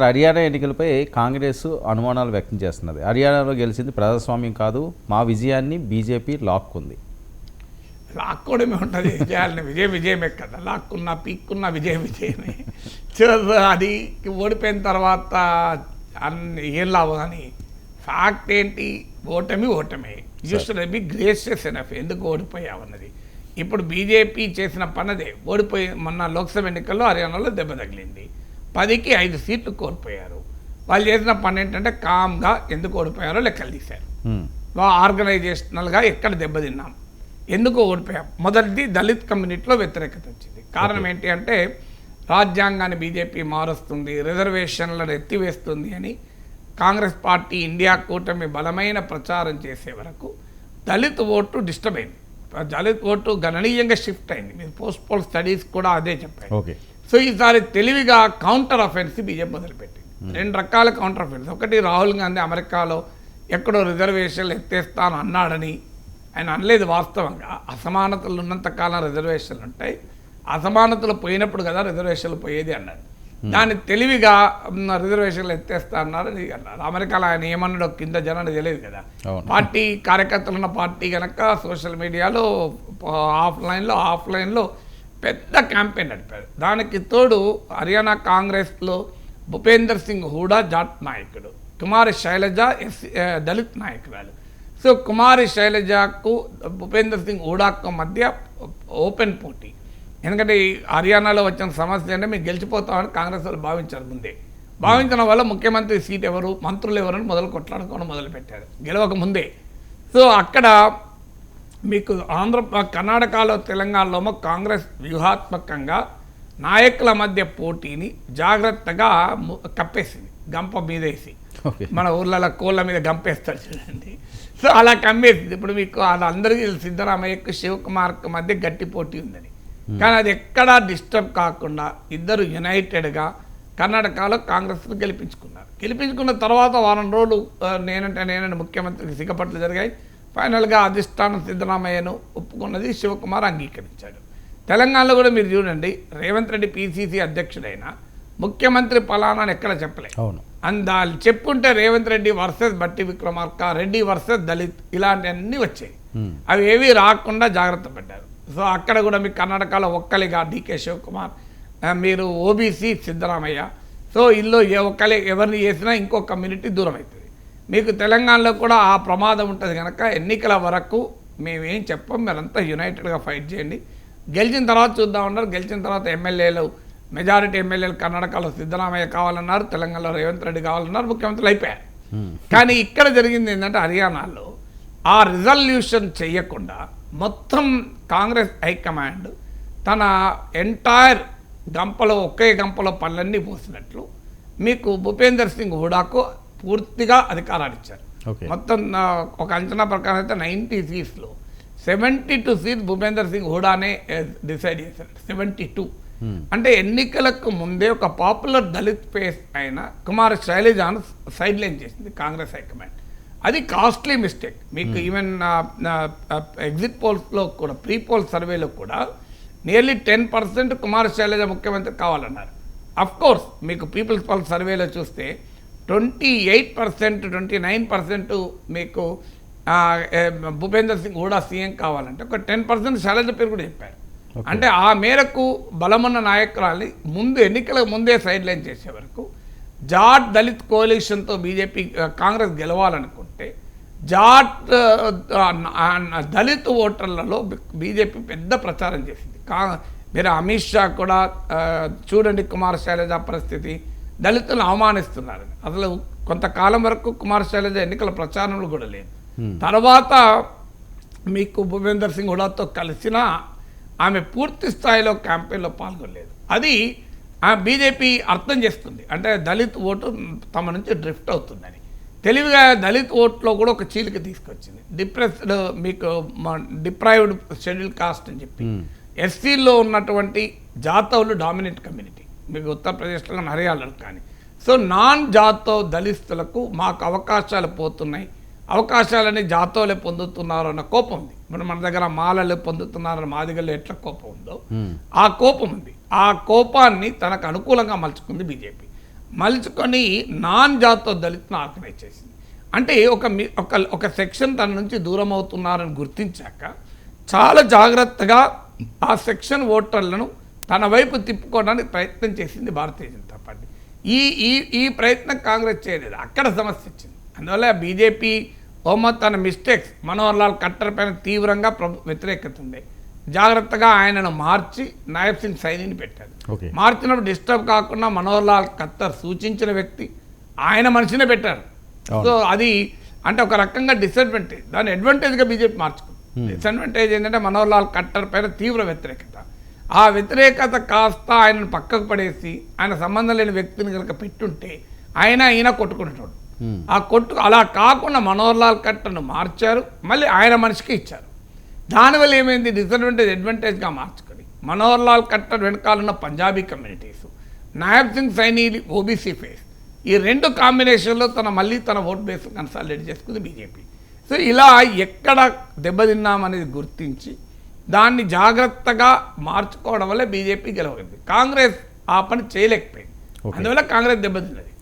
హర్యానా ఎన్నికలపై కాంగ్రెస్ అనుమానాలు వ్యక్తం చేస్తున్నది. హర్యానాలో గెలిచింది ప్రజాస్వామ్యం కాదు మా విజయాన్ని బీజేపీ లాక్కుంది. లాక్కోవడమే ఉంటుంది. విజయాలని విజయం విజయమే కదా. లాక్కున్నా పీక్కున్నా విజయం విజయమే. అది ఓడిపోయిన తర్వాత అన్ని ఏం లాభం అని ఫ్యాక్ట్ ఏంటి? ఓటమి ఓటమే. యూస్ బి గ్రేషియస్ ఎనఫ్ ఎందుకు ఓడిపోయావన్నది ఇప్పుడు బీజేపీ చేసిన పనదే ఓడిపోయి మొన్న లోక్సభ ఎన్నికల్లో హర్యానాలో దెబ్బ తగిలింది. పదికి ఐదు సీట్లు కోల్పోయారు. వాళ్ళు చేసిన పని ఏంటంటే కామ్గా ఎందుకు ఓడిపోయారో లెక్కలు తీశారు. ఆర్గనైజేషనల్గా ఎక్కడ దెబ్బతిన్నాం? ఎందుకు ఓడిపోయాం? మొదటిది దళిత్ కమ్యూనిటీలో వ్యతిరేకత వచ్చింది. కారణం ఏంటి అంటే రాజ్యాంగాన్ని బీజేపీ మారుస్తుంది రిజర్వేషన్లను ఎత్తివేస్తుంది అని కాంగ్రెస్ పార్టీ ఇండియా కూటమి బలమైన ప్రచారం చేసే వరకు దళిత్ ఓటు డిస్టర్బ్ అయింది. దళిత్ ఓటు గణనీయంగా షిఫ్ట్ అయింది. మీరు పోస్ట్ పోల్ స్టడీస్ కూడా అదే చెప్పాయి ఓకే. సో ఈసారి తెలివిగా కౌంటర్ అఫెన్స్ బీజేపీ మొదలుపెట్టింది. రెండు రకాల కౌంటర్ అఫెన్స్ ఒకటి రాహుల్ గాంధీ అమెరికాలో ఎక్కడో రిజర్వేషన్లు ఎత్తేస్తాను అన్నాడని ఆయన అనలేదు వాస్తవంగా. అసమానతలు ఉన్నంత కాలం రిజర్వేషన్లు ఉంటాయి. అసమానతలు పోయినప్పుడు కదా రిజర్వేషన్లు పోయేది అన్నాడు. దాన్ని తెలివిగా "మ్, రిజర్వేషన్లు ఎత్తేస్తా అన్నారు అని అన్నారు. అమెరికాలో ఆయన ఏమన్నాడో కింద జనాన్ని తెలియదు కదా. పార్టీ కార్యకర్తలు ఉన్న పార్టీ కనుక సోషల్ మీడియాలో ఆఫ్లైన్లో ఆఫ్లైన్లో పెద్ద క్యాంపెయిన్ నడిపారు దానికి తోడు హర్యానా కాంగ్రెస్లో భూపేందర్ సింగ్ హూడా జాట్ నాయకుడు కుమారి శైలజ ఎస్ దళిత్ నాయకురాలు. సో కుమారి శైలజకు భూపేందర్ సింగ్ హూడాకు మధ్య ఓపెన్ పోటీ. ఎందుకంటే ఈ హర్యానాలో వచ్చిన సమస్య అంటే మేము గెలిచిపోతామని కాంగ్రెస్ వాళ్ళు భావించారు ముందే. భావించడం వల్ల ముఖ్యమంత్రి సీట్ ఎవరు మంత్రులు ఎవరని మొదలు కొట్లాడుకోవడం మొదలుపెట్టారు. గెలవక ముందే. సో అక్కడ మీకు ఆంధ్ర కర్ణాటకలో తెలంగాణలో కాంగ్రెస్ వ్యూహాత్మకంగా నాయకుల మధ్య పోటీని జాగ్రత్తగా కప్పేసింది గంప మీదేసి. మన ఊర్లలో కోళ్ళ మీద గంపేస్తాడు చూడండి. సో అలా కమ్మేసింది. ఇప్పుడు మీకు అది అందరికీ సిద్ధరామయ్యకు శివకుమార్కు మధ్య గట్టి పోటీ ఉందని. కానీ అది ఎక్కడా డిస్టర్బ్ కాకుండా ఇద్దరు యునైటెడ్గా కర్ణాటకలో కాంగ్రెస్ను గెలిపించుకున్నారు. గెలిపించుకున్న తర్వాత వారం రోజులు నేనంటే నేనంటే ముఖ్యమంత్రికి సిగపట్లు జరిగాయి. ఫైనల్గా అధిష్టానం సిద్ధరామయ్యను ఒప్పుకున్నది శివకుమార్ అంగీకరించాడు. తెలంగాణలో కూడా మీరు చూడండి రేవంత్ రెడ్డి పిసిసి అధ్యక్షుడైన ముఖ్యమంత్రి పలానా అని ఎక్కడ చెప్పలేదు అవును. అందాలు చెప్పుంటే రేవంత్ రెడ్డి వర్సెస్ బట్టి విక్రమార్క రెడ్డి వర్సెస్ దళిత్ ఇలాంటివన్నీ వచ్చాయి. అవి ఏవి రాకుండా జాగ్రత్త పడ్డారు. సో అక్కడ కూడా మీకు కర్ణాటకలో ఒక్కలిగా డీకే శివకుమార్ మీరు ఓబీసీ సిద్ధరామయ్య. సో ఇల్లు ఏ ఒక్కలే ఎవరిని చేసినా ఇంకో కమ్యూనిటీ దూరం అవుతుంది. మీకు తెలంగాణలో కూడా ఆ ప్రమాదం ఉంటుంది కనుక ఎన్నికల వరకు మేమేం చెప్పం మీరంతా యునైటెడ్గా ఫైట్ చేయండి. గెలిచిన తర్వాత చూద్దామన్నారు గెలిచిన తర్వాత ఎమ్మెల్యేలు మెజారిటీ ఎమ్మెల్యేలు కర్ణాటకలో సిద్ధరామయ్య కావాలన్నారు తెలంగాణలో రేవంత్ రెడ్డి కావాలన్నారు ముఖ్యమంత్రులు అయిపోయారు. కానీ ఇక్కడ జరిగింది ఏంటంటే హర్యానాలో ఆ రిజల్యూషన్ చేయకుండా మొత్తం కాంగ్రెస్ హైకమాండ్ తన ఎంటైర్ గంపలో ఒకే గంపలో పనులన్నీ పోసినట్లు మీకు భూపేందర్ సింగ్ హుడాకు పూర్తిగా అధికారాలు ఇచ్చారు మొత్తం ఒక అంచనా ప్రకారం అయితే ninety సీట్స్లో. Seventy two seats Bhupinder Singh హుడానే decide చేశారు. Seventy two. హ్మ్. అంటే ఎన్నికలకు ముందే ఒక పాపులర్ దళిత్ ఫేస్ అయిన కుమార్ శైలజాను సైడ్ లైన్ చేసింది కాంగ్రెస్ హైకమాండ్. అది కాస్ట్లీ మిస్టేక్. మీకు ఈవెన్ ఎగ్జిట్ పోల్స్లో కూడా ప్రీ పోల్ సర్వేలో కూడా nearly ten percent Kumar Shailaja ముఖ్యమంత్రి కావాలన్నారు. అఫ్ కోర్స్ మీకు పీపుల్స్ పల్స్ సర్వేలో చూస్తే twenty eight percent twenty nine percent మీకు భూపేందర్ సింగ్ కూడా సీఎం కావాలంటే ఒక టెన్ పర్సెంట్ శైలజ పేరు కూడా చెప్పారు. అంటే ఆ మేరకు బలమున్న నాయకురాల్ని ముందు ఎన్నికలకు ముందే సైడ్ లైన్ చేసే వరకు జాట్ దళిత్ కోalitionతో బీజేపీ కాంగ్రెస్ గెలవాలనుకుంటే జాట్ దళిత్ ఓటర్లలో బీజేపీ పెద్ద ప్రచారం చేసింది. కా మీరు అమిత్ షా కూడా చూడండి కుమార్ శైలజ పరిస్థితి. దళితులను అవమానిస్తున్నారు అసలు కొంతకాలం వరకు కుమార్ శైలజ ఎన్నికల ప్రచారంలో కూడా లేదు. తర్వాత మీకు భూపేందర్ సింగ్ హుడాతో కలిసిన ఆమె పూర్తి స్థాయిలో క్యాంపెయిన్లో పాల్గొనలేదు. అది ఆ బీజేపీ అర్థం చేస్తుంది అంటే దళిత్ ఓటు తమ నుంచి డ్రిఫ్ట్ అవుతుందని. తెలివిగా దళిత్ ఓట్లో కూడా ఒక చీలిక తీసుకొచ్చింది. డిప్రెస్డ్ మీకు డిప్రైవ్డ్ షెడ్యూల్ కాస్ట్ అని చెప్పి. ఎస్సీలో ఉన్నటువంటి జాతవులు డామినెంట్ కమ్యూనిటీ మీకు ఉత్తరప్రదేశ్లో కానీ హర్యానాలో కానీ. సో నాన్ జాతవ్ దళితులకు మాకు అవకాశాలు పోతున్నాయి. అవకాశాలని జాతోలే పొందుతున్నారు అన్న కోపం ఉంది. ఇప్పుడు మన దగ్గర మాలలు పొందుతున్నారన్న మాదిగలు ఎట్లా కోపం ఉందో? ఆ కోపం ఉంది. ఆ కోపాన్ని తనకు అనుకూలంగా మలుచుకుంది బీజేపీ. మలుచుకొని నాన్ జాతో దళిత్ను ఆర్గనైజ్ చేసింది. అంటే ఒక మీ- ఒక ఒక సెక్షన్ తన నుంచి దూరం అవుతున్నారని గుర్తించాక చాలా జాగ్రత్తగా ఆ సెక్షన్ ఓటర్లను తన వైపు తిప్పుకోవడానికి ప్రయత్నం చేసింది భారతీయ జనతా పార్టీ. ఈ ఈ ఈ ప్రయత్నం కాంగ్రెస్ చేయలేదు. అక్కడ సమస్య వచ్చింది. అందువల్ల బీజేపీ ఓమత్ తన మిస్టేక్స్ మనోహర్ లాల్ ఖట్టర్ పైన తీవ్రంగా ప్రభు వ్యతిరేకత ఉంది. జాగ్రత్తగా ఆయనను మార్చి నాయబ్ సింగ్ సైనిని పెట్టారు మార్చినప్పుడు డిస్టర్బ్ కాకుండా మనోహర్ లాల్ ఖత్తర్ సూచించిన వ్యక్తి ఆయన మనిషినే పెట్టారు. సో అది అంటే ఒక రకంగా డిసడ్వాంటేజ్ దాన్ని అడ్వాంటేజ్గా బీజేపీ మార్చుకుంది. డిసడ్వాంటేజ్ ఏంటంటే మనోహర్ లాల్ ఖట్టర్ పైన తీవ్ర వ్యతిరేకత. ఆ వ్యతిరేకత కాస్త ఆయనను పక్కకు పడేసి ఆయన సంబంధం లేని వ్యక్తిని కనుక పెట్టుంటే ఆయన ఈయన కొట్టుకుంటున్నాడు Hmm. ఆ కొట్టు అలా కాకుండా మనోహర్ లాల్ ఖట్టర్ను మార్చారు మళ్ళీ ఆయన మనిషికి ఇచ్చారు. దానివల్ల ఏమైంది? డిసడ్వాంటేజ్ అడ్వాంటేజ్గా మార్చుకొని మనోహర్ లాల్ ఖట్టర్ వెనకాల ఉన్న Punjabi communities Nayab Singh Saini OBC face ఈ రెండు కాంబినేషన్లో తన మళ్ళీ తన ఓట్ బేస్ కన్సాలిడేట్ చేసుకుంది బీజేపీ. సో ఇలా ఎక్కడ దెబ్బతిన్నామనేది గుర్తించి దాన్ని జాగ్రత్తగా మార్చుకోవడం వల్ల బీజేపీ గెలవలేదు కాంగ్రెస్ ఆ పని చేయలేకపోయింది. అందువల్ల కాంగ్రెస్ దెబ్బతిన్నది.